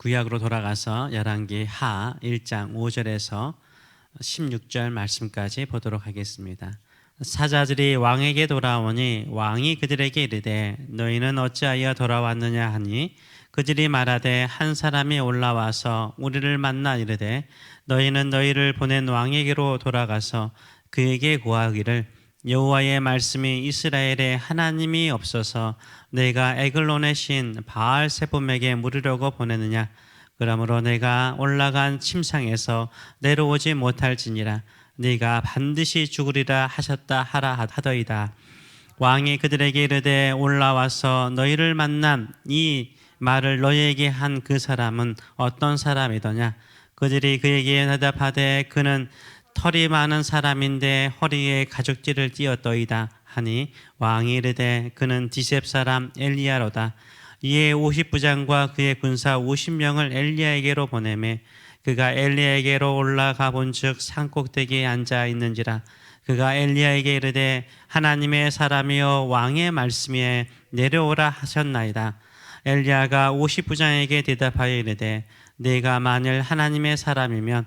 구약으로 돌아가서 열왕기 하 1장 5절에서 16절 말씀까지 보도록 하겠습니다. 사자들이 왕에게 돌아오니 왕이 그들에게 이르되 너희는 어찌하여 돌아왔느냐 하니 그들이 말하되 한 사람이 올라와서 우리를 만나 이르되 너희는 너희를 보낸 왕에게로 돌아가서 그에게 고하기를 여호와의 말씀이 이스라엘에 하나님이 없어서 내가 에글론의 신 바알 세봄에게 물으려고 보내느냐? 그러므로 내가 올라간 침상에서 내려오지 못할지니라. 네가 반드시 죽으리라 하셨다 하라 하더이다. 왕이 그들에게 이르되 올라와서 너희를 만난 이 말을 너희에게 한 그 사람은 어떤 사람이더냐? 그들이 그에게 대답하되 그는 털이 많은 사람인데 허리에 가죽띠를 띄었더이다 하니 왕이 이르되 그는 디셉 사람 엘리야로다. 이에 50부장과 그의 군사 50명을 엘리야에게로 보내매 그가 엘리야에게로 올라가 본즉 산꼭대기에 앉아 있는지라. 그가 엘리야에게 이르되 하나님의 사람이여 왕의 말씀에 내려오라 하셨나이다. 엘리야가 50부장에게 대답하여 이르되 네가 만일 하나님의 사람이면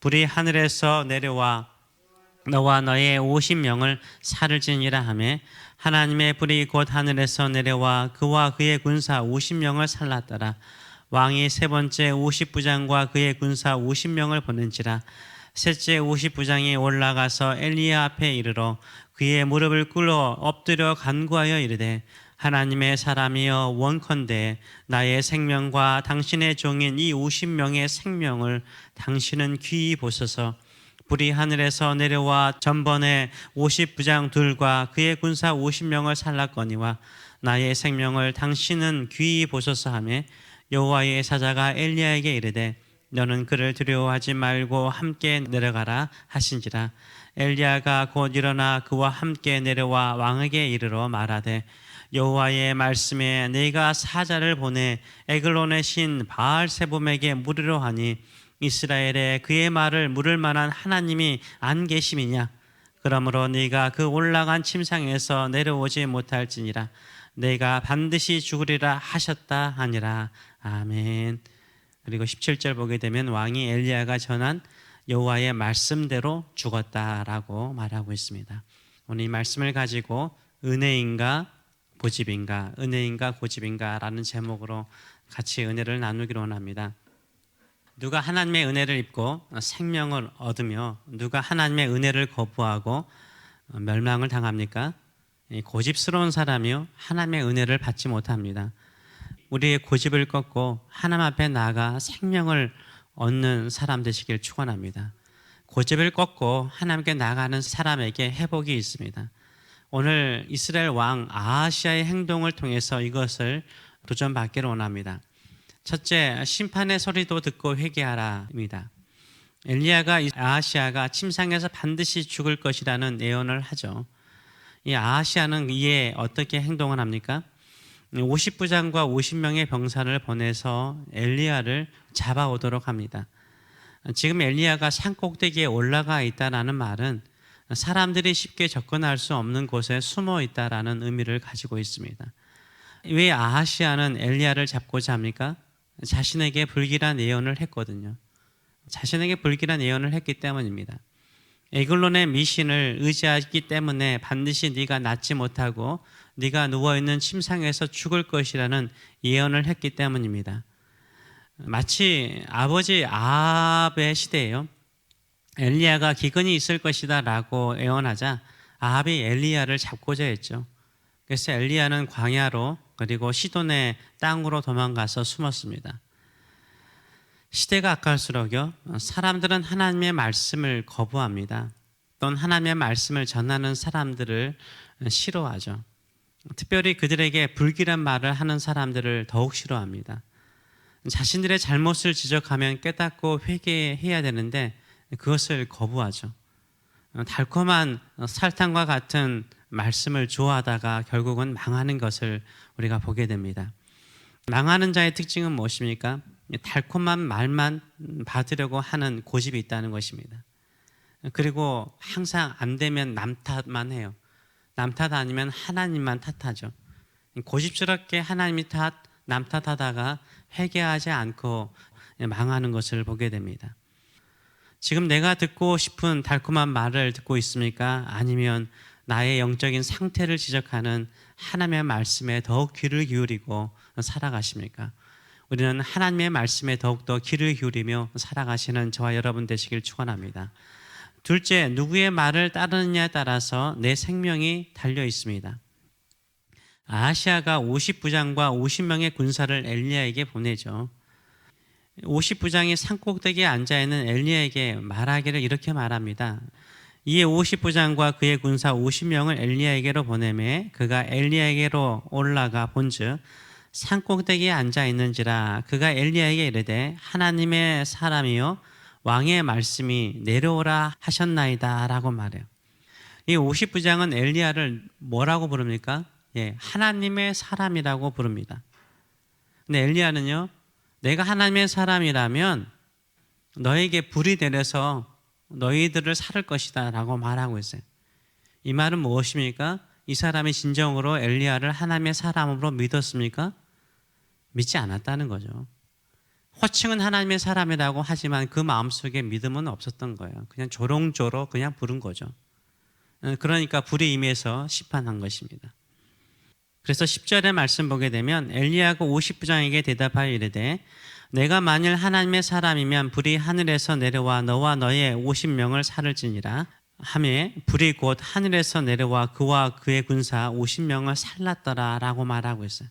불이 하늘에서 내려와 너와 너의 50명을 살을지니라 하매 하나님의 불이 곧 하늘에서 내려와 그와 그의 군사 50명을 살랐더라. 왕이 세 번째 50부장과 그의 군사 50명을 보낸지라. 셋째 50부장이 올라가서 엘리야 앞에 이르러 그의 무릎을 꿇어 엎드려 간구하여 이르되 하나님의 사람이여 원컨대 나의 생명과 당신의 종인 이 50명의 생명을 당신은 귀히 보소서. 불이 하늘에서 내려와 전번에 50부장 둘과 그의 군사 50명을 살랐거니와 나의 생명을 당신은 귀히 보소서 하며 여호와의 사자가 엘리야에게 이르되 너는 그를 두려워하지 말고 함께 내려가라 하신지라 엘리야가 곧 일어나 그와 함께 내려와 왕에게 이르러 말하되 여호와의 말씀에 내가 사자를 보내 에글론의 신 바알 세봄에게 물으려 하니 이스라엘에 그의 말을 물을 만한 하나님이 안 계심이냐? 그러므로 네가 그 올라간 침상에서 내려오지 못할지니라. 내가 반드시 죽으리라 하셨다 하니라. 아멘. 그리고 17절 보게 되면 왕이 엘리야가 전한 여호와의 말씀대로 죽었다라고 말하고 있습니다. 오늘 이 말씀을 가지고 은혜인가 고집인가 은혜인가 고집인가라는 제목으로 같이 은혜를 나누기로 원합니다. 누가 하나님의 은혜를 입고 생명을 얻으며 누가 하나님의 은혜를 거부하고 멸망을 당합니까? 고집스러운 사람이요 하나님의 은혜를 받지 못합니다. 우리의 고집을 꺾고 하나님 앞에 나아가 생명을 얻는 사람 되시길 축원합니다. 고집을 꺾고 하나님께 나가는 사람에게 회복이 있습니다. 오늘 이스라엘 왕 아하시아의 행동을 통해서 이것을 도전받기를 원합니다. 첫째, 심판의 소리도 듣고 회개하라입니다. 엘리야가 아하시아가 침상에서 반드시 죽을 것이라는 예언을 하죠. 이 아하시아는 이에 어떻게 행동을 합니까? 50부장과 50명의 병사를 보내서 엘리야를 잡아오도록 합니다. 지금 엘리야가 산 꼭대기에 올라가 있다라는 말은 사람들이 쉽게 접근할 수 없는 곳에 숨어 있다라는 의미를 가지고 있습니다. 왜 아하시아는 엘리야를 잡고자 합니까? 자신에게 불길한 예언을 했거든요. 자신에게 불길한 예언을 했기 때문입니다. 에글론의 미신을 의지하기 때문에 반드시 네가 낫지 못하고 네가 누워 있는 침상에서 죽을 것이라는 예언을 했기 때문입니다. 마치 아버지 아합의 시대에요. 엘리야가 기근이 있을 것이다라고 예언하자 아합이 엘리야를 잡고자 했죠. 그래서 엘리야는 광야로 그리고 시돈의 땅으로 도망가서 숨었습니다. 시대가 아까울수록요 사람들은 하나님의 말씀을 거부합니다. 또는 하나님의 말씀을 전하는 사람들을 싫어하죠. 특별히 그들에게 불길한 말을 하는 사람들을 더욱 싫어합니다. 자신들의 잘못을 지적하면 깨닫고 회개해야 되는데 그것을 거부하죠. 어, 달콤한 설탕과 같은 말씀을 좋아하다가 결국은 망하는 것을 우리가 보게 됩니다. 망하는 자의 특징은 무엇입니까? 달콤한 말만 받으려고 하는 고집이 있다는 것입니다. 그리고 항상 안 되면 남 탓만 해요. 남 탓 아니면 하나님만 탓하죠. 고집스럽게 하나님이 탓, 남 탓하다가 회개하지 않고 망하는 것을 보게 됩니다. 지금 내가 듣고 싶은 달콤한 말을 듣고 있습니까? 아니면 나의 영적인 상태를 지적하는 하나님의 말씀에 더욱 귀를 기울이고 살아가십니까? 우리는 하나님의 말씀에 더욱더 귀를 기울이며 살아가시는 저와 여러분 되시길 축원합니다. 둘째, 누구의 말을 따르느냐에 따라서 내 생명이 달려 있습니다. 아시아가 50부장과 50명의 군사를 엘리야에게 보내죠. 50부장이 산꼭대기에 앉아 있는 엘리야에게 말하기를 이렇게 말합니다. 이에 50부장과 그의 군사 50명을 엘리야에게로 보내매 그가 엘리야에게로 올라가 본즉 산꼭대기에 앉아 있는지라 그가 엘리야에게 이르되 하나님의 사람이요 왕의 말씀이 내려오라 하셨나이다 라고 말해요. 이 50부장은 엘리야를 뭐라고 부릅니까? 예, 하나님의 사람이라고 부릅니다. 근데 엘리야는요. 내가 하나님의 사람이라면 너에게 불이 내려서 너희들을 살을 것이다 라고 말하고 있어요. 이 말은 무엇입니까? 이 사람이 진정으로 엘리야를 하나님의 사람으로 믿었습니까? 믿지 않았다는 거죠. 호칭은 하나님의 사람이라고 하지만 그 마음속에 믿음은 없었던 거예요. 그냥 조롱조로 그냥 부른 거죠. 어, 그러니까 불이 임해서 심판한 것입니다. 그래서 10절의 말씀 보게 되면 엘리야가 50부장에게 대답하여 이르되 내가 만일 하나님의 사람이면 불이 하늘에서 내려와 너와 너의 50명을 살을지니라 하매 불이 곧 하늘에서 내려와 그와 그의 군사 50명을 살랐더라 라고 말하고 있어요.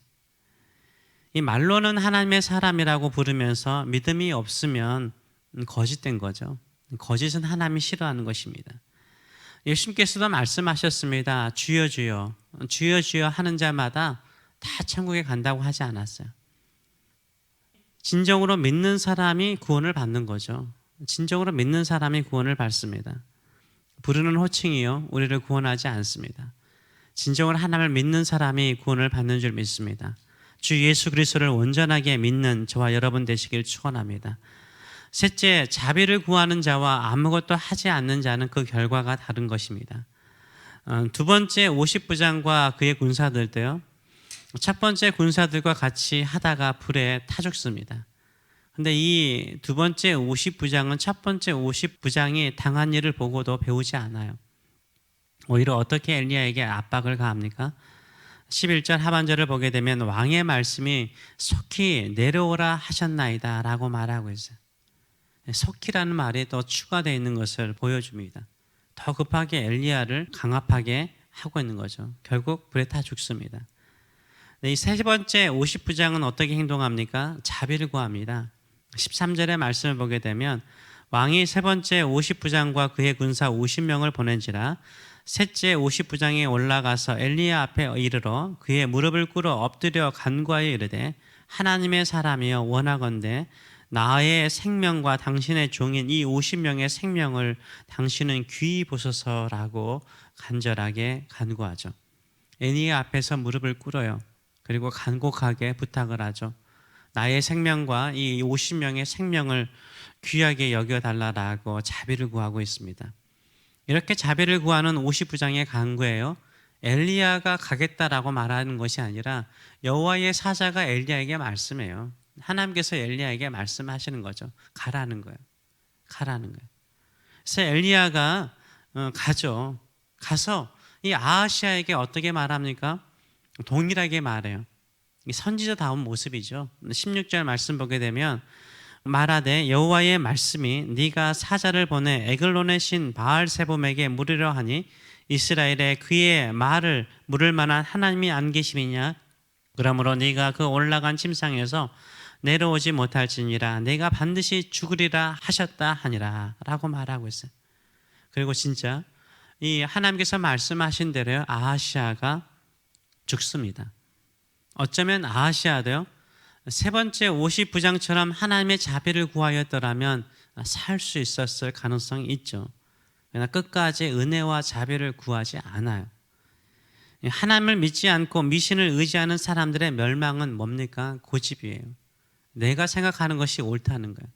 이 말로는 하나님의 사람이라고 부르면서 믿음이 없으면 거짓된 거죠. 거짓은 하나님이 싫어하는 것입니다. 예수님께서도 말씀하셨습니다. 주여 주여 주여 주여 하는 자마다 다 천국에 간다고 하지 않았어요. 진정으로 믿는 사람이 구원을 받는 거죠. 진정으로 믿는 사람이 구원을 받습니다. 부르는 호칭이요 우리를 구원하지 않습니다. 진정으로 하나님을 믿는 사람이 구원을 받는 줄 믿습니다. 주 예수 그리스도를 온전하게 믿는 저와 여러분 되시길 축원합니다. 셋째, 자비를 구하는 자와 아무것도 하지 않는 자는 그 결과가 다른 것입니다. 어, 두 번째 50부장과 그의 군사들도요. 첫 번째 군사들과 같이 하다가 불에 타 죽습니다. 근데 이 두 번째 50부장은 첫 번째 50부장이 당한 일을 보고도 배우지 않아요. 오히려 어떻게 엘리야에게 압박을 가합니까? 11절 하반절을 보게 되면 왕의 말씀이 속히 내려오라 하셨나이다 라고 말하고 있어요. 속히라는 말이 또 추가되어 있는 것을 보여줍니다. 더 급하게 엘리야를 강압하게 하고 있는 거죠. 결국 불에 타 죽습니다. 이 세 번째 50부장은 어떻게 행동합니까? 자비를 구합니다. 13절의 말씀을 보게 되면 왕이 세 번째 50부장과 그의 군사 50명을 보낸지라 셋째 50부장이 올라가서 엘리야 앞에 이르러 그의 무릎을 꿇어 엎드려 간과하여 이르되 하나님의 사람이여 원하건대 나의 생명과 당신의 종인 이 50명의 생명을 당신은 귀히 보소서라고 간절하게 간구하죠. 엘리야 앞에서 무릎을 꿇어요. 그리고 간곡하게 부탁을 하죠. 나의 생명과 이 50명의 생명을 귀하게 여겨 달라라고 자비를 구하고 있습니다. 이렇게 자비를 구하는 50부장의 간구예요. 엘리야가 가겠다라고 말하는 것이 아니라 여호와의 사자가 엘리야에게 말씀해요. 하나님께서 엘리야에게 말씀하시는 거죠. 가라는 거예요. 가라는 거예요. 그래서 엘리야가 어, 가죠. 가서 이 아하시아에게 어떻게 말합니까? 동일하게 말해요. 선지자다운 모습이죠. 16절 말씀 보게 되면 말하되 여호와의 말씀이 네가 사자를 보내 에글론의 신 바알세봄에게 물으려 하니 이스라엘에 그의 말을 물을 만한 하나님이 안 계심이냐 그러므로 네가 그 올라간 침상에서 내려오지 못할지니라 내가 반드시 죽으리라 하셨다 하니라 라고 말하고 있어요. 그리고 진짜 이 하나님께서 말씀하신 대로 아하시아가 죽습니다. 어쩌면 아하시아도요 세 번째 50부장처럼 하나님의 자비를 구하였더라면 살 수 있었을 가능성이 있죠. 그러나 끝까지 은혜와 자비를 구하지 않아요. 하나님을 믿지 않고 미신을 의지하는 사람들의 멸망은 뭡니까? 고집이에요. 내가 생각하는 것이 옳다는 거예요.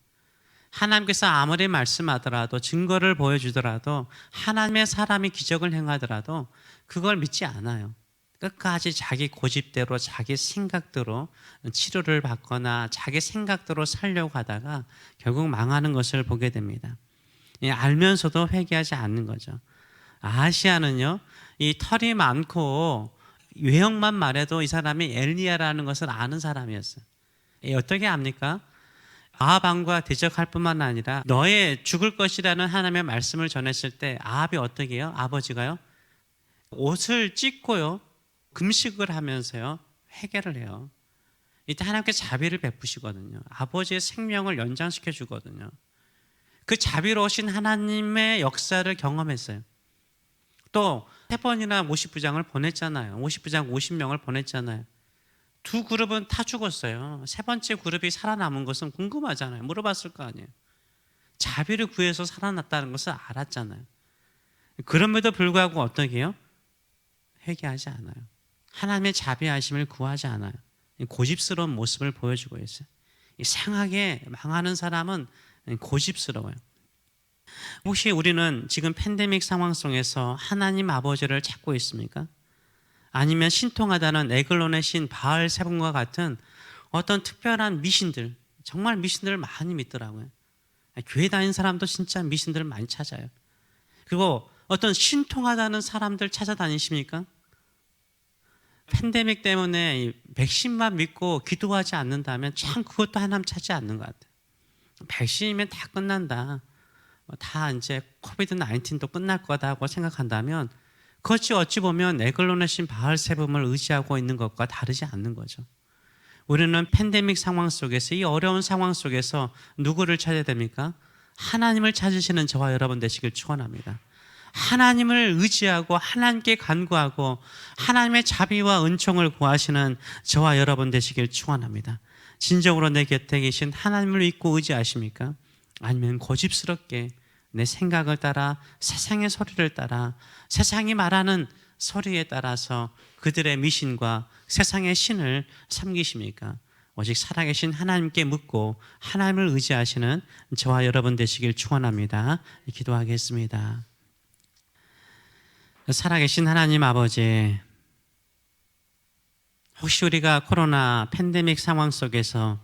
하나님께서 아무리 말씀하더라도 증거를 보여주더라도 하나님의 사람이 기적을 행하더라도 그걸 믿지 않아요. 끝까지 자기 고집대로 자기 생각대로 치료를 받거나 자기 생각대로 살려고 하다가 결국 망하는 것을 보게 됩니다. 예, 알면서도 회개하지 않는 거죠. 아시아는요, 이 털이 많고 외형만 말해도 이 사람이 엘리야라는 것을 아는 사람이었어요. 예, 어떻게 압니까? 아합왕과 대적할 뿐만 아니라 너의 죽을 것이라는 하나님의 말씀을 전했을 때 아합이 어떻게 해요? 아버지가요? 옷을 찢고요. 금식을 하면서요. 회개를 해요. 이때 하나님께 자비를 베푸시거든요. 아버지의 생명을 연장시켜 주거든요. 그 자비로우신 하나님의 역사를 경험했어요. 또 세 번이나 50부장을 보냈잖아요. 50부장 50명을 보냈잖아요. 두 그룹은 다 죽었어요. 세 번째 그룹이 살아남은 것은 궁금하잖아요. 물어봤을 거 아니에요. 자비를 구해서 살아났다는 것을 알았잖아요. 그럼에도 불구하고 어떻게 해요? 회개하지 않아요. 하나님의 자비하심을 구하지 않아요. 고집스러운 모습을 보여주고 있어요. 이상하게 망하는 사람은 고집스러워요. 혹시 우리는 지금 팬데믹 상황 속에서 하나님 아버지를 찾고 있습니까? 아니면 신통하다는 에글론의 신 바알 세분과 같은 어떤 특별한 미신들, 정말 미신들을 많이 믿더라고요. 교회 다니는 사람도 진짜 미신들을 많이 찾아요. 그리고 어떤 신통하다는 사람들 찾아다니십니까? 팬데믹 때문에 백신만 믿고 기도하지 않는다면 참 그것도 하나님 찾지 않는 것 같아요. 백신이면 다 끝난다. 뭐다 이제 코비드 19도 끝날 거다고 생각한다면 그것이 어찌 보면 에글론의 신 바알 세범을 의지하고 있는 것과 다르지 않는 거죠. 우리는 팬데믹 상황 속에서 이 어려운 상황 속에서 누구를 찾아야 됩니까? 하나님을 찾으시는 저와 여러분 되시길 축원합니다. 하나님을 의지하고 하나님께 간구하고 하나님의 자비와 은총을 구하시는 저와 여러분 되시길 축원합니다. 진정으로 내 곁에 계신 하나님을 믿고 의지하십니까? 아니면 고집스럽게 내 생각을 따라 세상의 소리를 따라 세상이 말하는 소리에 따라서 그들의 미신과 세상의 신을 섬기십니까? 오직 살아계신 하나님께 묻고 하나님을 의지하시는 저와 여러분 되시길 축원합니다. 기도하겠습니다. 살아계신 하나님 아버지, 혹시 우리가 코로나 팬데믹 상황 속에서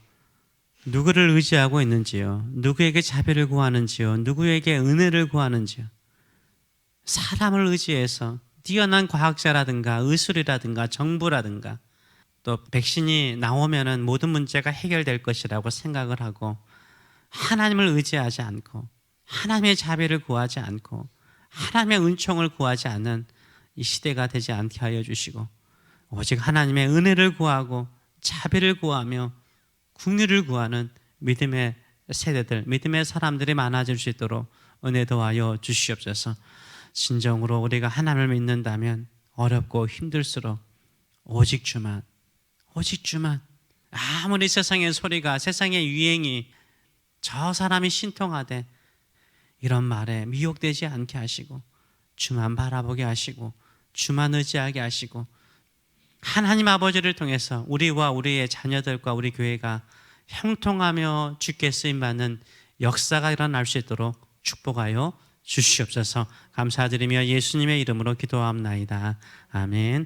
누구를 의지하고 있는지요? 누구에게 자비를 구하는지요? 누구에게 은혜를 구하는지요? 사람을 의지해서 뛰어난 과학자라든가 의술이라든가 정부라든가 또 백신이 나오면은 모든 문제가 해결될 것이라고 생각을 하고 하나님을 의지하지 않고 하나님의 자비를 구하지 않고 하나님의 은총을 구하지 않는 이 시대가 되지 않게 하여 주시고 오직 하나님의 은혜를 구하고 자비를 구하며 국리를 구하는 믿음의 세대들, 믿음의 사람들이 많아질 수 있도록 은혜 더하여 주시옵소서. 진정으로 우리가 하나님을 믿는다면 어렵고 힘들수록 오직 주만, 오직 주만. 아무리 세상의 소리가, 세상의 유행이 저 사람이 신통하되 이런 말에 미혹되지 않게 하시고 주만 바라보게 하시고 주만 의지하게 하시고 하나님 아버지를 통해서 우리와 우리의 자녀들과 우리 교회가 형통하며 주께 쓰임 받는 역사가 일어날 수 있도록 축복하여 주시옵소서. 감사드리며 예수님의 이름으로 기도합나이다. 아멘.